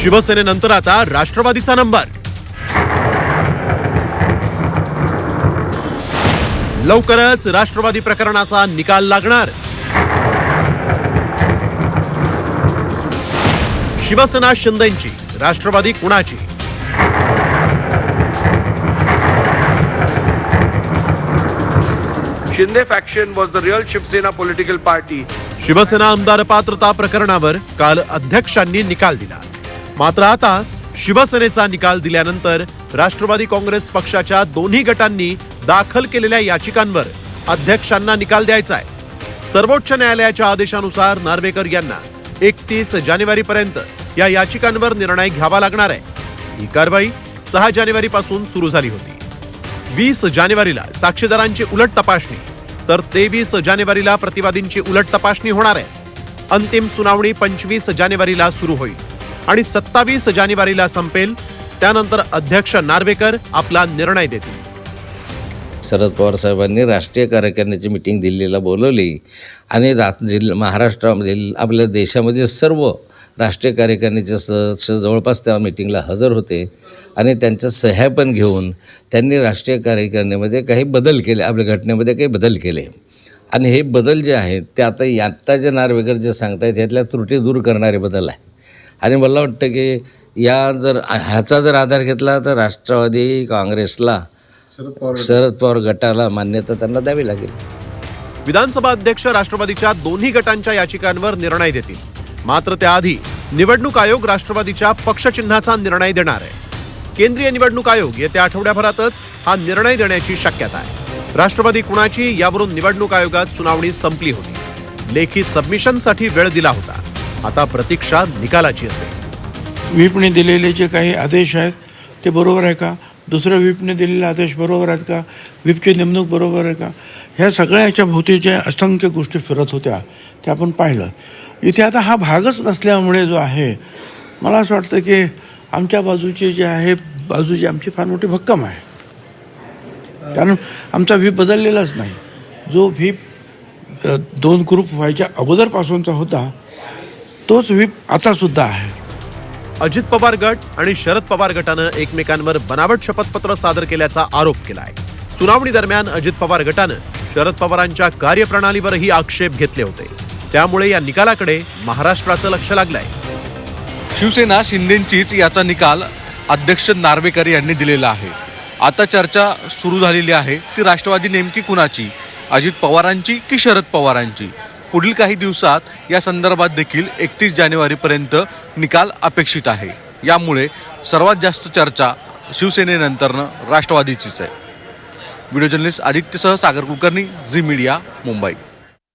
शिवसेनेनंतर आता राष्ट्रवादीचा नंबर. लवकरच राष्ट्रवादी प्रकरणाचा निकाल लागणार. शिवसेना शिंदेची राष्ट्रवादी कुणाची? faction was the real Shiv Sena political party. Shiv Sena आमदार पात्रता प्रकरणावर काल अध्यक्षांनी निकाल दिला. मात्र आता शिवसेनेचा निकाल दिल्यानंतर राष्ट्रवादी काँग्रेस पक्षाच्या दोन्ही गटांनी दाखल केलेल्या याचिकांवर अध्यक्षांना निकाल द्यायचा आहे. सर्वोच्च न्यायालयाच्या आदेशानुसार नार्वेकर यांना एकतीस जानेवारी पर्यंत या याचिकांवर निर्णय घ्यावा लागणार आहे. ही कारवाई सहा जानेवारी पासून सुरू झाली होती. वीस जानेवारीला साक्षीदारांची उलट तपासणी तर तेवीस जानेवारीला प्रतिवादींची उलट तपासणी होणार आहे. अंतिम सुनावणी पंचवीस जानेवारीला सुरू होईल. आणि सत्तावीस जानेवारीला संपेल. त्यानंतर अध्यक्ष नार्वेकर आपला निर्णय देतील. शरद पवार साहेबांनी राष्ट्रीय कार्यकारिणीची मिटिंग दिल्लीला बोलवली आणि रा जिल्हा महाराष्ट्रामधील आपल्या देशामध्ये सर्व राष्ट्रीय कार्यकारिणीचे सदस्य जवळपास त्या मिटिंगला हजर होते आणि त्यांच्या सह्या पण घेऊन त्यांनी राष्ट्रीय कार्यकारिणीमध्ये काही बदल केले आपल्या घटनेमध्ये काही बदल केले. आणि हे बदल जे आहेत ते आता आत्ता जे नार्वेकर जे सांगतायत यातल्या त्रुटी दूर करणारे बदल आहे आणि मला वाटतं की या जर ह्याचा जर आधार घेतला तर राष्ट्रवादी काँग्रेसला शरद पवार गटाला मान्यता त्यांना द्यावी लागेल. विधानसभा अध्यक्ष राष्ट्रवादीच्या दोन्ही गटांच्या याचिकांवर निर्णय देतील. मात्र त्याआधी निवडणूक आयोग राष्ट्रवादीच्या पक्षचिन्हाचा निर्णय देणार आहे. केंद्रीय निवडणूक आयोग येत्या आठवड्याभरातच हा निर्णय देण्याची शक्यता आहे. राष्ट्रवादी कुणाची यावरून निवडणूक आयोगात सुनावणी संपली होती. लेखी सबमिशनसाठी वेळ दिला होता. आता प्रतीक्षा निकालाची असेल. व्हीपने दिलेले जे काही आदेश आहेत ते बरोबर आहे का? दुसऱ्या व्हीपने दिलेले आदेश बरोबर आहेत का? व्हीपची नेमणूक बरोबर आहे का? ह्या सगळ्या याच्या भोवती ज्या असंख्य गोष्टी फिरत होत्या त्या आपण पाहिलं. इथे आता हा भागच नसल्यामुळे जो आहे मला असं वाटतं की आमच्या बाजूची जे आहे बाजू जी आमची फार मोठी भक्कम आहे. कारण आमचा व्हीप बदललेलाच नाही. जो व्हीप दोन ग्रुप व्हायच्या अगोदरपासूनचा होता तोच व्हीप आतासुद्धा आहे. अजित पवार गट आणि शरद पवार गटानं एकमेकांवर बनावट शपथपत्र सादर केल्याचा आरोप केलाय. सुनावणी दरम्यान अजित पवार गटानं शरद पवारांच्या कार्यप्रणालीवरही आक्षेप घेतले होते. त्यामुळे या निकालाकडे महाराष्ट्राचं लक्ष लागलंय. शिवसेना शिंदेंचीच याचा निकाल अध्यक्ष नार्वेकर यांनी दिलेला आहे. आता चर्चा सुरू झालेली आहे ती राष्ट्रवादी नेमकी कुणाची? अजित पवारांची की शरद पवारांची? पुढील काही दिवसात या संदर्भात देखील एकतीस जानेवारीपर्यंत निकाल अपेक्षित आहे. यामुळे सर्वात जास्त चर्चा शिवसेनेनंतरनं राष्ट्रवादीचीच आहे. व्हिडिओ जर्नलिस्ट आदित्यसह सागर कुलकर्णी झी मीडिया मुंबई.